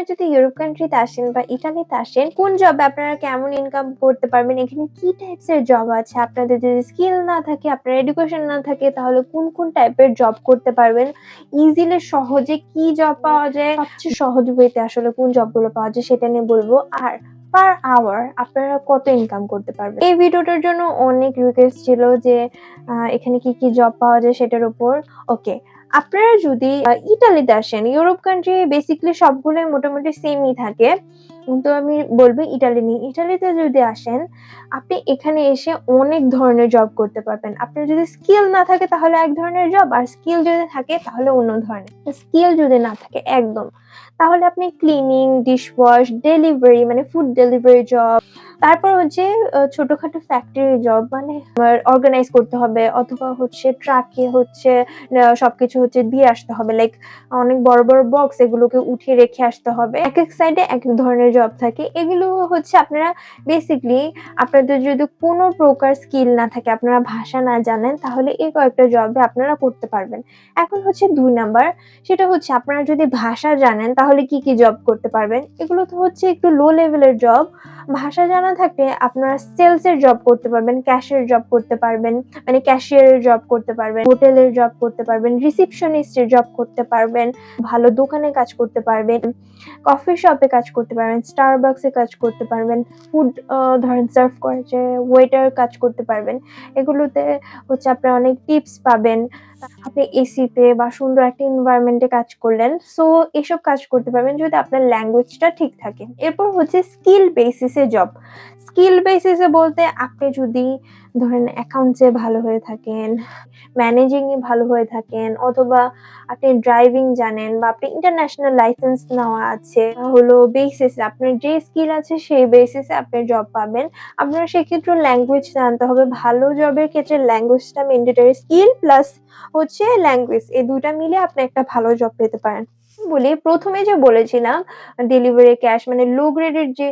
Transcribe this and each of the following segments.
আপনারা যদি ইউরোপ কান্ট্রিতে আসেন বা ইটালিতে আসেন, কোন জবে আপনারা কেমন ইনকাম করতে পারবেন? এখানে কি টাইপস এর জব আছে? আপনাদের যদি স্কিল না থাকে, আপনার এডুকেশন না থাকে, তাহলে কোন কোন টাইপের জব করতে পারবেন? ইজিলি সহজে কি জব পাওয়া যায়? সবচেয়ে সহজ ওয়েতে আসলে কোন জবগুলো পাওয়া যায় সেটা নিয়ে বলব। আর পার আওয়ার আপনারা কত ইনকাম করতে পারবেন? এই ভিডিওটার জন্য অনেক রিকোয়েস্ট ছিল যে এখানে কি কি জব পাওয়া যায় সেটার উপর। ওকে আপনারা যদি ইটালিতে আসেন ইউরোপ কান্ট্রি বেসিক্যালি সবগুলোই মোটামুটি সেমই থাকে। তো আমি বলব ইটালি নিয়ে ইটালিতে যদি আসেন আপনি এখানে এসে অনেক ধরনের জব করতে পারবেন। আপনার যদি স্কিল না থাকে তাহলে এক ধরনের জব আর স্কিল যদি থাকে তাহলে অন্য ধরনের। স্কিল যদি না থাকে একদম। তাহলে আপনি ক্লিনিং ডিশওয়াশ ডেলিভারি মানে ফুড ডেলিভারি জব তারপর হচ্ছে ছোটখাটো ফ্যাক্টরি জব মানে অর্গানাইজ করতে হবে অথবা হচ্ছে ট্রাকে হচ্ছে আহ, সবকিছু হচ্ছে দিয়ে আসতে হবে। লাইক অনেক বড় বড় বক্স এগুলোকে উঠিয়ে রেখে আসতে হবে। এক এক সাইডে এক এক ধরনের জব থাকে, এগুলো হচ্ছে আপনারা বেসিকলি আপনাদের যদি কোনো প্রকার স্কিল না থাকে, আপনারা ভাষা না জানেন, তাহলে এই কয়েকটা জবে আপনারা করতে পারবেন। এখন হচ্ছে দুই নাম্বার, সেটা হচ্ছে আপনারা যদি ভাষা জানেন, তাহলে কি কি জব করতে পারবেন? এগুলো তো হচ্ছে একটু লো লেভেলের জব ভাষা জানা থাকলে আপনারা সেলস এর জব করতে পারবেন ক্যাশের জব করতে পারবেন মানে ক্যাশিয়ারের জব করতে পারবেন হোটেলের জব করতে পারবেন রিসিপশনিস্টের জব করতে পারবেন, ভালো দোকানে কাজ করতে পারবেন কফি শপে কাজ করতে পারবেন স্টারবাক্সে কাজ করতে পারবেন ফুড ধরেন সার্ভ করে যে ওয়েটার কাজ করতে পারবেন, এগুলোতে হচ্ছে আপনারা অনেক টিপস পাবেন। আপনি এসিতে বা সুন্দর একটা এনভায়রনমেন্টে কাজ করলেন সো এসব কাজ করতে পারবেন যদি আপনার ল্যাঙ্গুয়েজটা ঠিক থাকে। এরপর হচ্ছে স্কিল বেসিসে জব স্কিল বেসিসে বলতে আপনি যদি ধরেন অ্যাকাউন্টসে ভালো হয়ে থাকেন ম্যানেজিং এ ভালো হয়ে থাকেন, অথবা আপনি ড্রাইভিং জানেন বা আপনি ইন্টারন্যাশনাল লাইসেন্স নেওয়া আছে হলো বেসিস আপনার যে স্কিল আছে সেই বেসিসে আপনি জব পাবেন। আপনার সেক্ষেত্রে ল্যাঙ্গুয়েজ জানতে হবে। ভালো জবের ক্ষেত্রে ল্যাঙ্গুয়েজটা মেন্ডেটারি স্কিল প্লাস হচ্ছে ল্যাঙ্গুয়েজ এই দুটা মিলে আপনি একটা ভালো জব পেতে পারেন। বলি প্রথমে যে বলেছিলাম ডেলিভারি ক্যাশ মানে লো গ্রেডের যে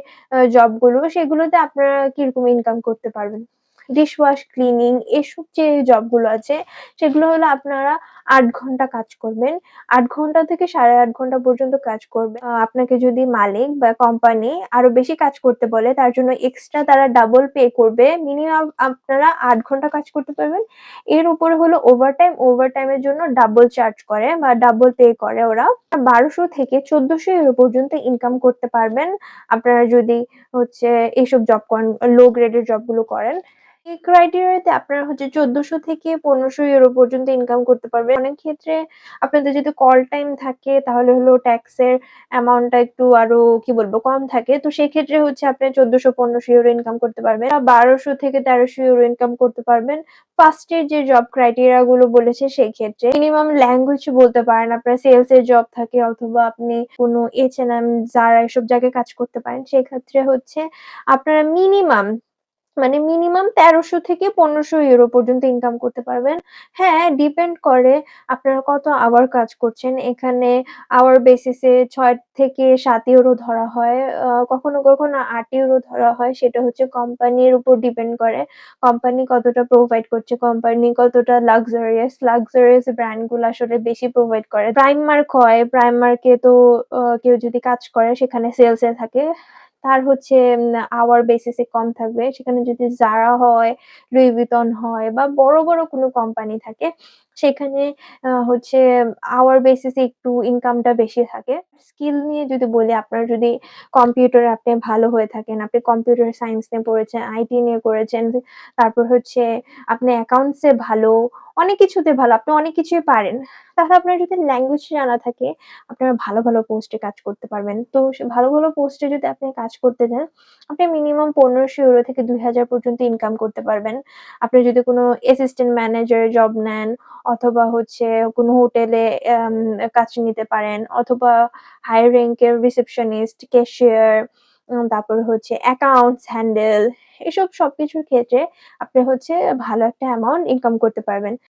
জবগুলো সেগুলোতে আপনারা কীরকম ইনকাম করতে পারবেন? ডিশওয়াশ ক্লিনিং এসব যে জবগুলো আছে সেগুলো হলো আপনারা আট ঘণ্টা কাজ করবেন। আট ঘণ্টা থেকে সাড়ে আট ঘণ্টা পর্যন্ত কাজ করবেন আহ, আপনাকে যদি মালিক বা কোম্পানি আরও বেশি কাজ করতে বলে তার জন্য এক্সট্রা তারা ডাবল পে করবে। মিনিমাম আপনারা আট ঘণ্টা কাজ করতে পারবেন। এর উপরে হলো ওভারটাইম ওভারটাইমের জন্য ডাবল চার্জ করে বা ডাবল পে করে ওরা। বারোশো থেকে চোদ্দশো ইউরো পর্যন্ত ইনকাম করতে পারবেন। আপনারা যদি হচ্ছে এইসব জব করেন লো গ্রেডের জবগুলো করেন। এই ক্রাইটেরিয়াতে আপনারা হচ্ছে চোদ্দশো থেকে পনেরোশো ইউরো পর্যন্ত ইনকাম করতে পারবেন। অনেক ক্ষেত্রে আপনাদের যদি কল টাইম থাকে, তাহলে হলো ট্যাক্সের অ্যামাউন্টটা একটু আরও, কি বলব, কম থাকে। তো সেই ক্ষেত্রে হচ্ছে আপনি চোদ্দশো, পনেরোশো ইউরো ইনকাম করতে পারবেন। বারোশো থেকে তেরোশো ইউরো ইনকাম করতে পারবেন। ফার্স্টের যে জব ক্রাইটেরিয়া গুলো বলেছে সেই ক্ষেত্রে মিনিমাম ল্যাঙ্গুয়েজ বলতে পারেন। আপনার সেলস এর জব থাকে, অথবা আপনি কোনো এইচ এন এম যারা এসব জায়গায় কাজ করতে পারেন। সেই ক্ষেত্রে হচ্ছে আপনারা মিনিমাম মানে মিনিমাম তেরোশো থেকে পনেরোশো ইউরো পর্যন্ত ইনকাম করতে পারবেন। হ্যাঁ ডিপেন্ড করে আপনারা কত আওয়ার কাজ করছেন। এখানে আওয়ার বেসিসে ছয় থেকে সাত ইউরো ধরা হয়। কখনো কখনো আট ইউরো ধরা হয়। সেটা হচ্ছে কোম্পানির উপর ডিপেন্ড করে। কোম্পানি কতটা প্রোভাইড করছে কোম্পানি কতটা লাক্সারিয়াস লাক্সারিয়াস ব্র্যান্ডগুলো আসলে বেশি প্রোভাইড করে। প্রাইমার্ক হয়। প্রাইমার্কে তো কেউ যদি কাজ করে, সেখানে সেলস থাকে। তার হচ্ছে আওয়ার বেসিসে কম থাকবে। সেখানে যদি জারা হয় লুই হয় বা বড় বড় কোনো কোম্পানি থাকে, সেখানে হচ্ছে আওয়ার বেসিসে একটু ইনকামটা বেশি থাকে। স্কিল নিয়ে যদি বলি, আপনার যদি কম্পিউটার আপনি ভালো হয়ে থাকেন, আপনি কম্পিউটার সায়েন্স নিয়ে পড়েছেন আইটি নিয়ে করেছেন, তারপর হচ্ছে, আপনি অ্যাকাউন্টসে ভালো অনেক কিছুতে ভালো, আপনি অনেক কিছুই পারেন। তাহলে আপনার যদি ল্যাঙ্গুয়েজ জানা থাকে, আপনারা ভালো ভালো পোস্টে কাজ করতে পারবেন। তো ভালো ভালো পোস্টে যদি আপনি কাজ করতে যান, আপনি মিনিমাম পনেরোশো ইউরো থেকে দুই হাজার পর্যন্ত ইনকাম করতে পারবেন। আপনি যদি কোনো অ্যাসিস্ট্যান্ট ম্যানেজার জব নেন, অথবা হচ্ছে কোনো হোটেলে কাজ নিতে পারেন, অথবা হাই র্যাঙ্কের রিসেপশনিস্ট ক্যাশিয়ার তারপর হচ্ছে অ্যাকাউন্টস হ্যান্ডেল এসব সবকিছুর ক্ষেত্রে আপনি হচ্ছে ভালো একটা অ্যামাউন্ট ইনকাম করতে পারবেন।